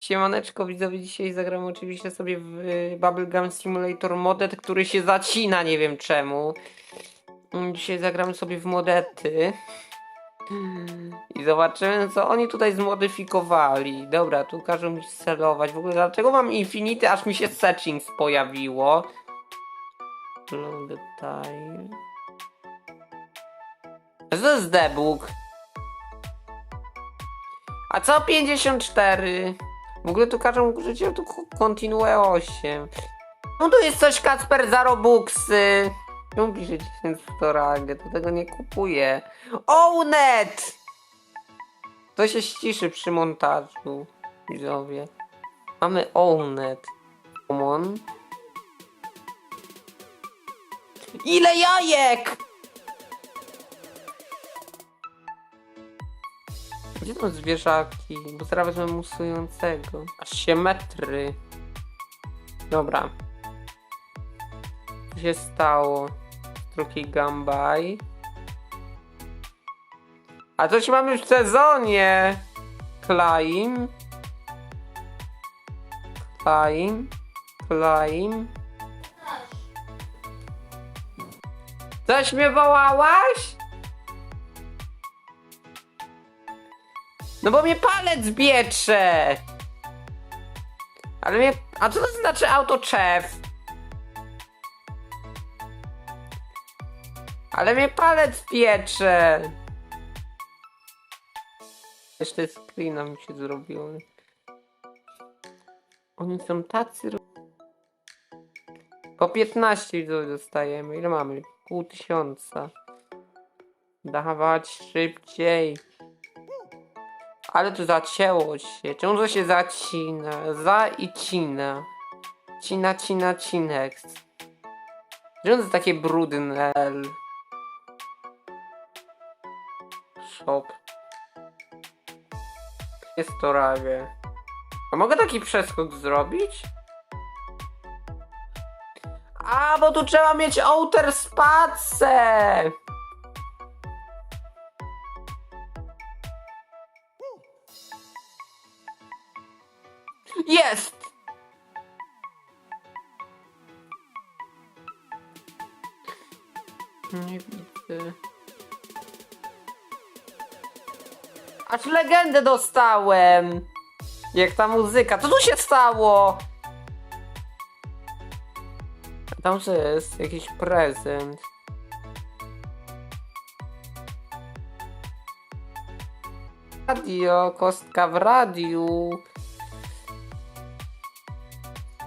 Siemaneczko widzowie, dzisiaj zagramy oczywiście sobie w y, Bubblegum Simulator Modet, który się zacina, nie wiem czemu. Mm, Dzisiaj zagramy sobie w modety. I zobaczymy co oni tutaj zmodyfikowali. Dobra, tu każą mi celować. W ogóle dlaczego mam Infinity, aż mi się Settings pojawiło? Long to jest debug? A co 54? W ogóle tu każą użyć tu Continue 8. No tu jest coś Kacper za Robuxy. Czemu pisze 10 w Toragę? To tego nie kupuję. Ownet! To się ściszy przy montażu. Widzowie. Mamy Ownet. Common. Ile jajek! Gdzie są zwierzaki? Bo zaraz wezmę musującego. Aż się metry. Dobra. Co się stało? Drugi gambaj. A coś mamy w sezonie! Klaim. Klaim. Klaim. Coś mnie wołałaś? No bo mnie palec biecze! Ale mnie... A co to znaczy autochef? Ale mnie palec piecze! Jeszcze screena mi się zrobiło. Oni są tacy... Po 15 widzów dostajemy. Ile mamy? Pół tysiąca. Dawać szybciej. Ale tu zacięło się. Czemu to się zacina? Za i cina. Cina, cina, cinek. Czemu to jest takie brudne? Shop. Jest to ragę. A mogę taki przeskok zrobić? A, bo tu trzeba mieć outer space! Jest! Nie widzę. Aż legendę dostałem! Jak ta muzyka. Co tu się stało? Tam co jest? Jakiś prezent. Radio, kostka w radiu.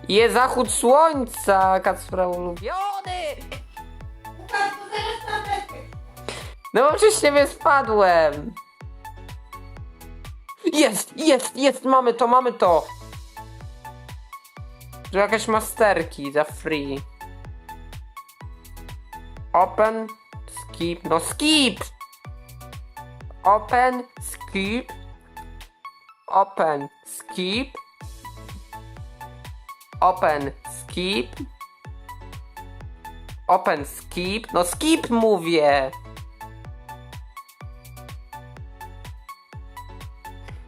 Jest zachód słońca, Kacpra ulubiony! No bo przez ciebie spadłem! Jest, jest, jest, mamy to, mamy to! Tu jakaś masterki za free. Open, skip, no skip! Open, skip. Open, skip. Open, skip. Open, skip. No skip mówię!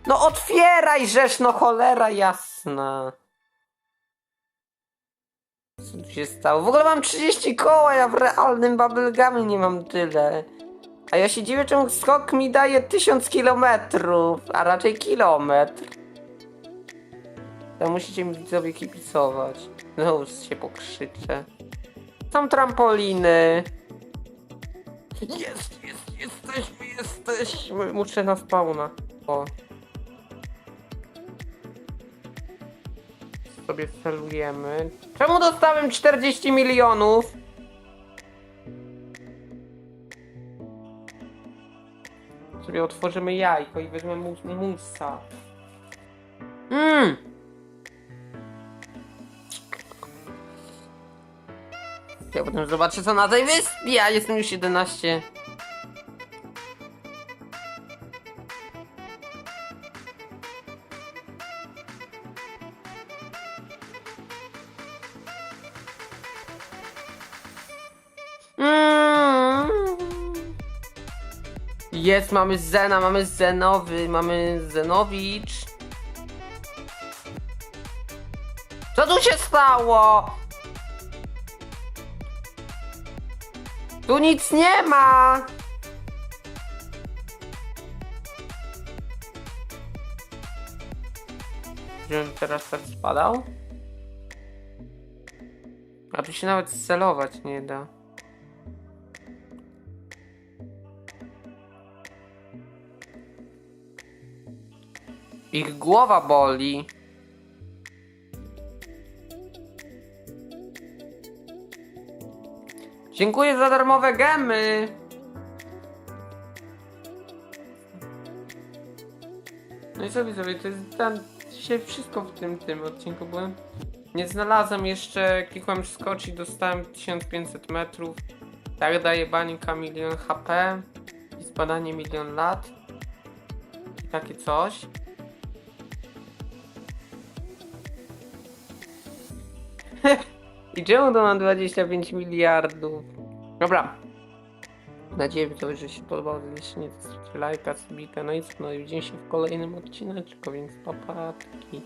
No otwieraj rzecz, no cholera jasna. Co tu się stało? W ogóle mam 30 koła, ja w realnym bubblegumie nie mam tyle. A ja się dziwię, czemu skok mi daje 1000 kilometrów, a raczej kilometr. To musicie mi widzowie kibicować. Znowu się pokrzyczę. Są trampoliny. Jest, jest, jesteśmy, jesteśmy. Muszę na spawna. O. Sobie celujemy. Czemu dostałem 40 milionów? Sobie otworzymy jajko i weźmiemy mus musa. Mmm! Ja potem zobaczę co na tej wyspie, ja jestem już 11. Mm. Jest, mamy Zena, mamy Zenowy, mamy Zenowicz. Co tu się stało? Tu nic nie ma! Żebym teraz tak spadał? A tu się nawet celować nie da. Ich głowa boli. Dziękuję za darmowe gemy. No i sobie sobie, to jest tam dzisiaj wszystko w tym tym odcinku byłem. Nie znalazłem jeszcze, klikłem skocz i dostałem 1500 metrów. Tak daje bańka milion HP i zbadanie milion lat. I takie coś. Czemu to mam 25 miliardów? Dobra. Nadzieję, widzowie, że się podobało. Jeśli nie, to zostawcie lajka, subika, no i co, no i widzimy się w kolejnym odcineczku, więc papatki.